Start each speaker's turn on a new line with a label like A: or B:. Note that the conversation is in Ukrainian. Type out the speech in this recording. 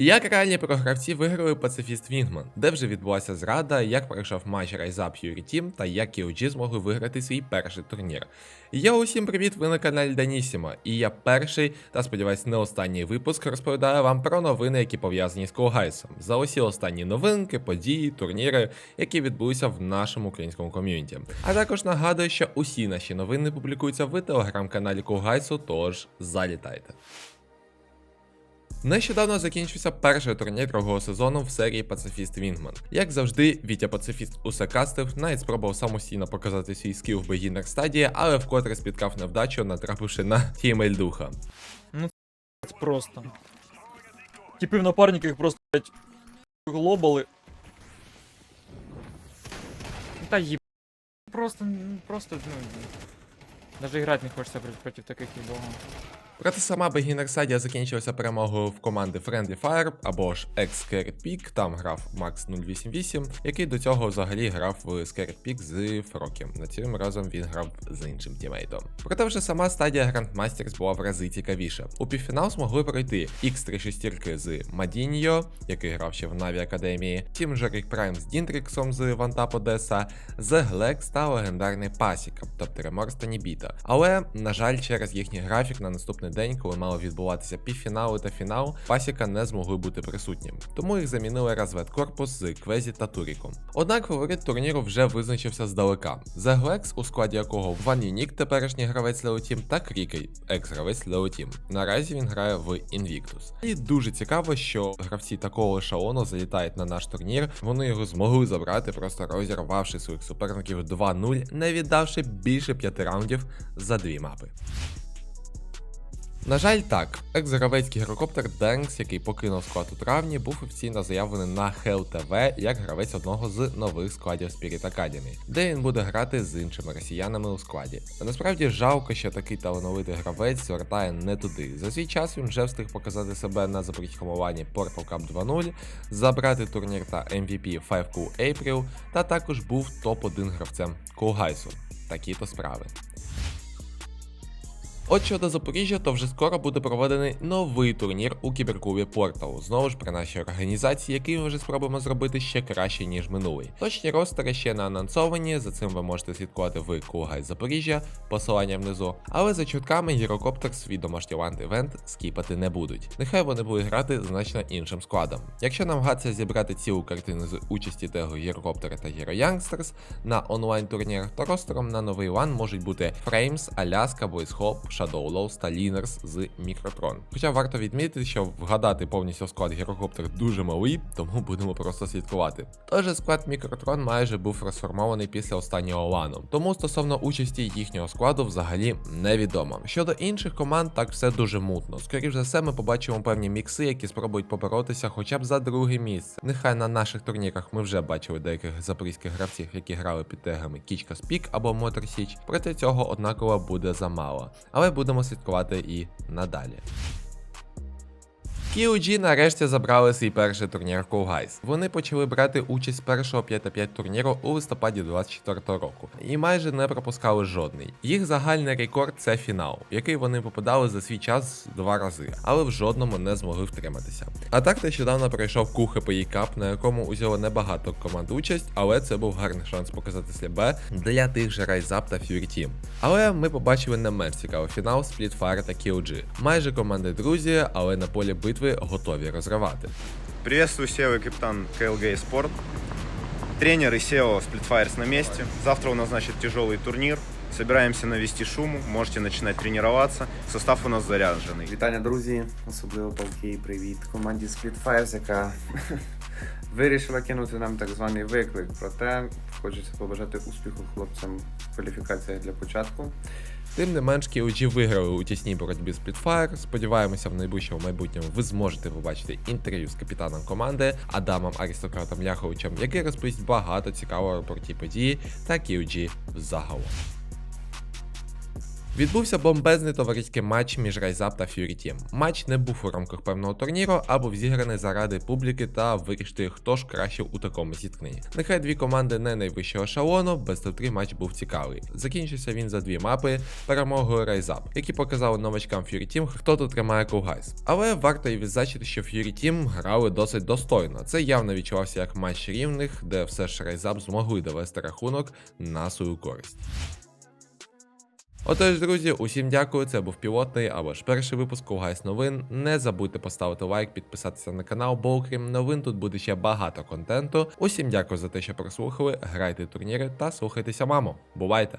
A: Як реальні програвці виграли пацифіст Вінгман, де вже відбулася зрада, як пройшов матч Rise Up Fury Team та як KOG змогли виграти свій перший турнір. Я усім привіт, ви на каналі Данісіма, і я перший та сподіваюсь не останній випуск розповідаю вам про новини, які пов'язані з Коугайсом, за усі останні новинки, події, турніри, які відбулися в нашому українському ком'юніті. А також нагадую, що усі наші новини публікуються в телеграм-каналі Коугайсу, тож залітайте. Нещодавно закінчився перший турнір другого сезону в серії Пацифіст Вінгман. Як завжди, Вітя Пацифіст усе кастив, навіть спробував самостійно показати свій скіл в бегінер стадії, але вкотре спіткав невдачу, натрапивши на фімель духа.
B: Просто. Типи в напарниках просто, блядь, глобали. Та еб... Просто, ну, просто, ну... Даже играть не против, против таких ебогов.
A: Проте сама бегінер стадія закінчилася перемогою в команди Friendly Fire або ж ex Peak, там грав Max 088, який до цього взагалі грав в Scared Peak з Фрокі. На цим разом він грав з іншим тімейтом. Проте вже сама стадія Grandmasters була в рази цікавіша. У півфінал змогли пройти X3 з Мадіньо, який грав ще в Наві Академії, Тім Жорік Прайм з Дінтріксом з Вантап Одеса, Glex та легендарний Пасіка, тобто Реморс та Нібіта. Але, на жаль, через їхній графік на наступний день, коли мало відбуватися півфінали та фінал, Пасіка не змогли бути присутнім. Тому їх замінили розведкорпус з Квезі та Туріком. Однак фаворит турніру вже визначився здалека. Glex, у складі якого Ван Юнік, теперішній гравець Леотім, та Крікей, екс-гравець Леотім. Наразі він грає в Invictus. І дуже цікаво, що гравці такого ешелону залітають на наш турнір. Вони його змогли забрати, просто розірвавши своїх суперників 2-0, не віддавши більше 5 раундів за дві мапи. На жаль, так, екс-гравецький гірокоптер Денкс, який покинув склад у травні, був офіційно заявлений на Hell TV як гравець одного з нових складів Spirit Academy, де він буде грати з іншими росіянами у складі. А насправді жалко, що такий талановитий гравець звертає не туди. За свій час він вже встиг показати себе на запорізькому лані Purple Cup 2.0, забрати турнір та MVP 5Q April, та також був топ-1 гравцем Коугайсу. Такі то справи. От щодо Запоріжжя, то вже скоро буде проведений новий турнір у кіберклубі Портал. Знову ж при нашій організації, який ми вже спробуємо зробити ще краще, ніж минулий. Точні ростери ще не анонсовані, за цим ви можете слідкувати в Кугай Запоріжжя, посилання внизу. Але за чутками гірокоптер свій домашній ланд-івент скіпати не будуть. Нехай вони будуть грати значно іншим складом. Якщо нам намагатися зібрати цілу картину з участі того гірокоптера та Гіро Youngsters на онлайн турнірах, то ростером на новий лан можуть бути Frames, Аляска, Boys Hope, та Liners з Мікротрон. Хоча варто відмітити, що вгадати повністю склад гірокоптер дуже малий, тому будемо просто слідкувати. Тож склад Мікротрон майже був розформований після останнього лану, тому стосовно участі їхнього складу взагалі невідомо. Щодо інших команд, так все дуже мутно. Скоріше за все, ми побачимо певні мікси, які спробують поборотися хоча б за друге місце. Нехай на наших турнірах ми вже бачили деяких запорізьких гравців, які грали під тегами Кічка Спік або Мотор Січ, проте цього однаково буде замало. Але будемо слідкувати і надалі. KOG нарешті забрали свій перший турнір Coolguys. Вони почали брати участь першого 5-5 турніру у листопаді 24 року і майже не пропускали жодний. Їх загальний рекорд це фінал, в який вони попадали за свій час два рази, але в жодному не змогли втриматися. А так нещодавно пройшов QHPI Cup, на якому узяло небагато команд участь, але це був гарний шанс показати себе для тих же Up та Fury Team. Але ми побачили не менш цікавий фінал Splitfire та KOG. Майже команди друзі, але на полі битви готові розривати.
C: Приветствую, SEO и капитан KLG Sport. Тренер и SEO Splitfires на месте. Завтра у нас, значит, тяжелый турнир. Собираемся навести шуму, можете начинать тренироваться. Состав у нас заряженный.
D: Вітання, друзі, особливо палки, привіт команді Splitfires, яка вирішила кинути нам так званий виклик. Проте хочеться побажати успіху хлопцям в кваліфікаціях для початку.
A: Тим не менш, KOG виграли у тісній боротьбі з Splitfire. Сподіваємося, в найближчому майбутньому ви зможете побачити інтерв'ю з капітаном команди Адамом Аристократом Ляховичем, який розповість багато цікавого про ті події та KOG загалом. Відбувся бомбезний товариський матч між Up та Fury Team. Матч не був у рамках певного турніру, а був зіграний заради публіки та вирішити, хто ж краще у такому зіткненні. Нехай дві команди не найвищого ешелону, без топ-3 матч був цікавий. Закінчився він за дві мапи перемогою Up, які показали новачкам Fury Team, хто тут тримає Кулгайс. Але варто і відзначити, що Fury Team грали досить достойно. Це явно відчувався як матч рівних, де все ж Up змогли довести рахунок на свою користь. Отож, друзі, усім дякую. Це був пілотний або ж перший випуск Кулгайс новин. Не забудьте поставити лайк, підписатися на канал, бо окрім новин тут буде ще багато контенту. Усім дякую за те, що прослухали. Грайте турніри та слухайтеся, мамо. Бувайте!